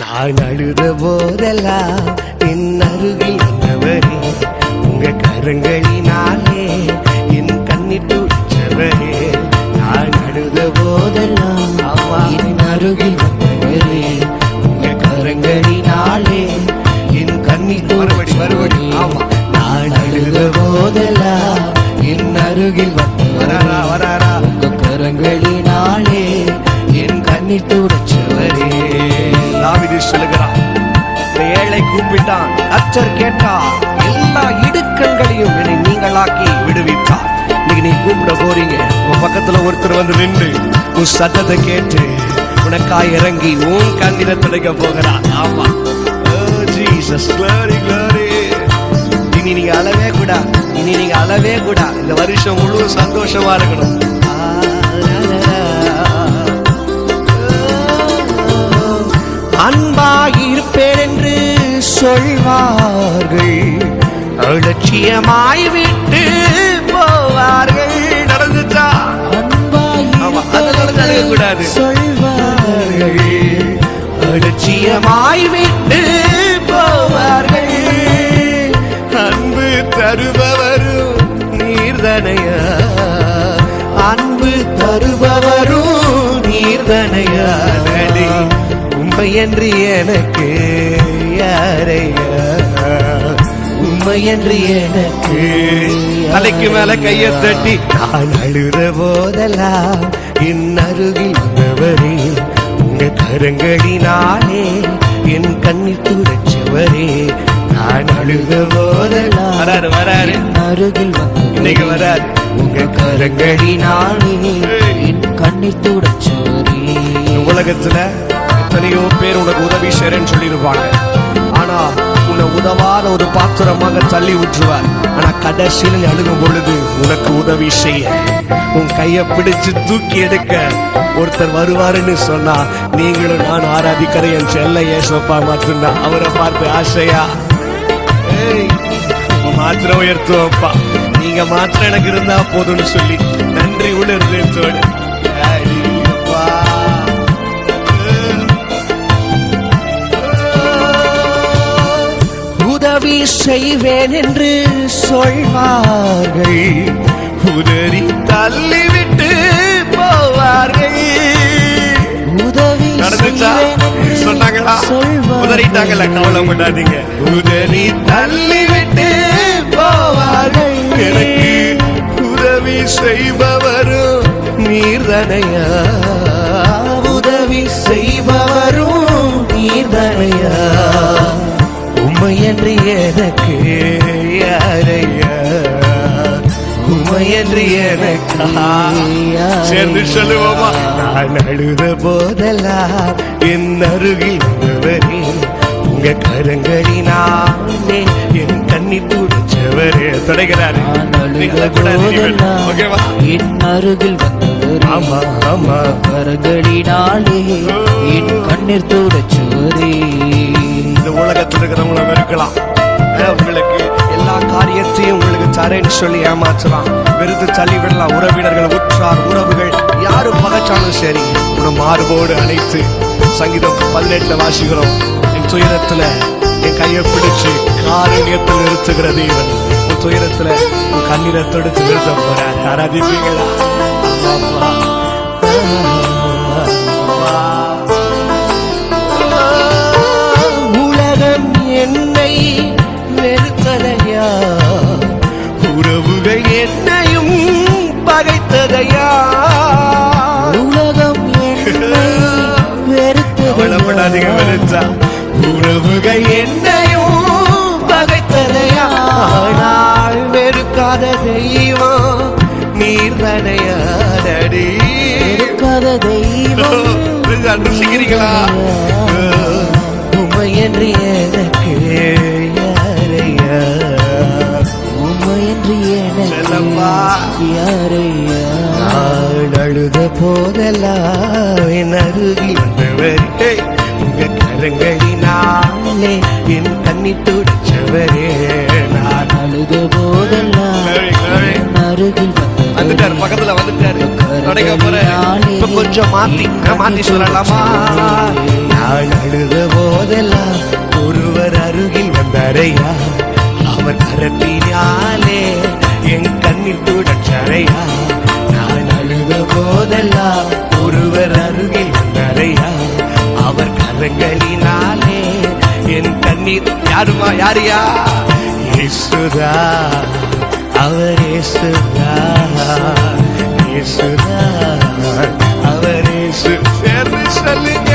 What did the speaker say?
நான் அழுத போதெல்லாம் என் அருகில் வந்தவரே உங்க கரங்களினாலே என் கண்ணீர் துடிச்சவரே நான் அழுத போதெல்லாம் என் அருகில் வந்தவரே உங்க கரங்களினாலே என் கண்ணீர் மறுபடி மறுபடி ஆமா. நான் அழுத போதெல்லாம் என் அருகில் கூப்பிட்டான். கச்சர் கேட்டார் எல்லா இடுக்கண்களையும் என்னை நீங்களாக்கி விடுவித்தார் இன்னைக்கு நீ கூப்பிட போறீங்க. உன் பக்கத்துல ஒருத்தர் வந்து நின்று உன் சத்தத்தை கேட்டு உனக்காய் இறங்கி உன் கண்ணில துடைக்க போகிறான் ஆமா. Oh, Jesus, glory, இனி நீங்க அளவே கூட இனி நீங்க அளவே கூட இந்த வருஷம் முழு சந்தோஷமா இருக்கணும். சொல்வார்கள். அலட்சியமாய் விட்டு போவார்கள். நடந்துச்சா? நடக்கக்கூடாது. சொல்வார்கள். அலட்சியமாய் விட்டு போவார்கள். அன்பு தருபவரும் நீர்தனையா? அன்பு தருபவரும் நீர்தனையா? நடி உண்மையன்று எனக்கு யாரையா? உண்மையன்று எனக்கு தலைக்கு மேல கைய தட்டி. நான் அழுத போதெல்லாம் என் அருகில் வந்தவரே உங்க கரங்களினாலே என் கண்ணீர் துடைச்சவரே நான் அழுத போதெல்லாம் வராரு வராரு. அருகில் இன்னைக்கு வராரு. உங்க கரங்களினாலே என் கண்ணீர் துடைச்சோரே இந்த உலகத்துல எத்தனையோ பேர் உனக்கு உதவி செய்றேன்னு சொல்லியிருப்பாங்க. ஆனா உன்னை உதவாத ஒரு பாத்திரமாக தள்ளி விட்டுருவார் ஆனா கடைசியில் நீ அணுகும் பொழுது உனக்கு உதவி செய்ய. உன் கையை பிடிச்சு தூக்கி எடுக்க ஒருத்தர் வருவாருன்னு சொன்னா நீங்களும் நான் ஆராதிக்கிற என் செல்ல ஏசப்பா மட்டும்தான் அவரை பார்த்து ஆசையா? ஏய், மாத்திரம் உயர்த்துவப்பா நீங்க மாத்திரம் எனக்கு இருந்தா போதும்னு சொல்லி நன்றி உணர்ந்தோடு உதவி செய்வேன் என்று சொல்வார்கள். உதறி தள்ளிவிட்டு போவார்கள். உதவி என்று சொன்னாங்களா. உதறிட்டாங்கல்ல கவலை பண்ணாதீங்க உதறி தள்ளிவிட்டு போவார்கள். எனக்கு உதவி செய்பவரும் நீர்தனையா? உதவி செய்பவரும் நீர்தனையா? உண்மையன்று எனக்கு யாரையா எனக்கு சேர்ந்து சொல்லுவோமா? நான் அழுத போதெல்லாம் என் அருகில் வந்தவரே உங்க கரங்களினாலே என் கண்ணி துடிச்சவரே. தொடங்கிறாரு நான் அழுத நீங்க கூடாது போதெல்லாம் ஓகேவா? என் அருகில் வந்தவரே. ஆமா ஆமா. கரங்களினாலே என் கண்ணீர் துடைச்சோரே இந்த உலகத்தில் இருக்கிறவங்கள வெறுக்கலாம் அஹ் தரேன்னு சொல்லி ஏமாற்றலாம் வெறுத்து தள்ளி விடலாம் உறவினர்கள் உற்றார் உறவுகள் யாரு பகச்சாலும் சரி உன மார்போடு அணைத்து சங்கீதம் பதினெட்டுல வாசிக்கிறோம். என் துயரத்துல என் கையை பிடிச்சு காரணியத்தில் நிறுத்துகிற தேவன். உன் துயரத்துல உன் கண்ணீரை தொடுத்து நிறுத்த போறார். ஆராதிப்பீங்களா ஆமாப்பா. பகைத்ததையா உலகம் வெறுத்ததையா வெறுத்தா உறவுகள் என்னையும் பகைத்ததையா ஆனால் வெறுக்காத தெய்வம் நீர்தனையா நடி வெறுக்காத தெய்வம் அனுசிக்கிறீங்களா உமையன்று போதெல்லாம் அருகில் வந்தவரே உங்க கரங்களினாலே என் கண்ணி துடிச்சவரே நான். அழுத போதெல்லாம் அருகில் வந்துட்டாரு பக்கத்துல வந்துட்டாரு. தொடங்க போற இப்ப கொஞ்சம் மாத்தி மாத்தி சொல்லலாமா? நான் அழுத போதெல்லாம் ஒருவர் அருகில் வந்தாரையா? அவர் கரத்தினாலே என் கண்ணில் துடச்சாரையா போதெல்லாம் ஒருவர் அருகில் நிறையா அவர் கரங்களினாலே என் கண்ணீர் யாருமா யாரியா? இயேசுதா அவர் இயேசுதா இயேசுதா அவர் இயேசு. சொல்லுங்க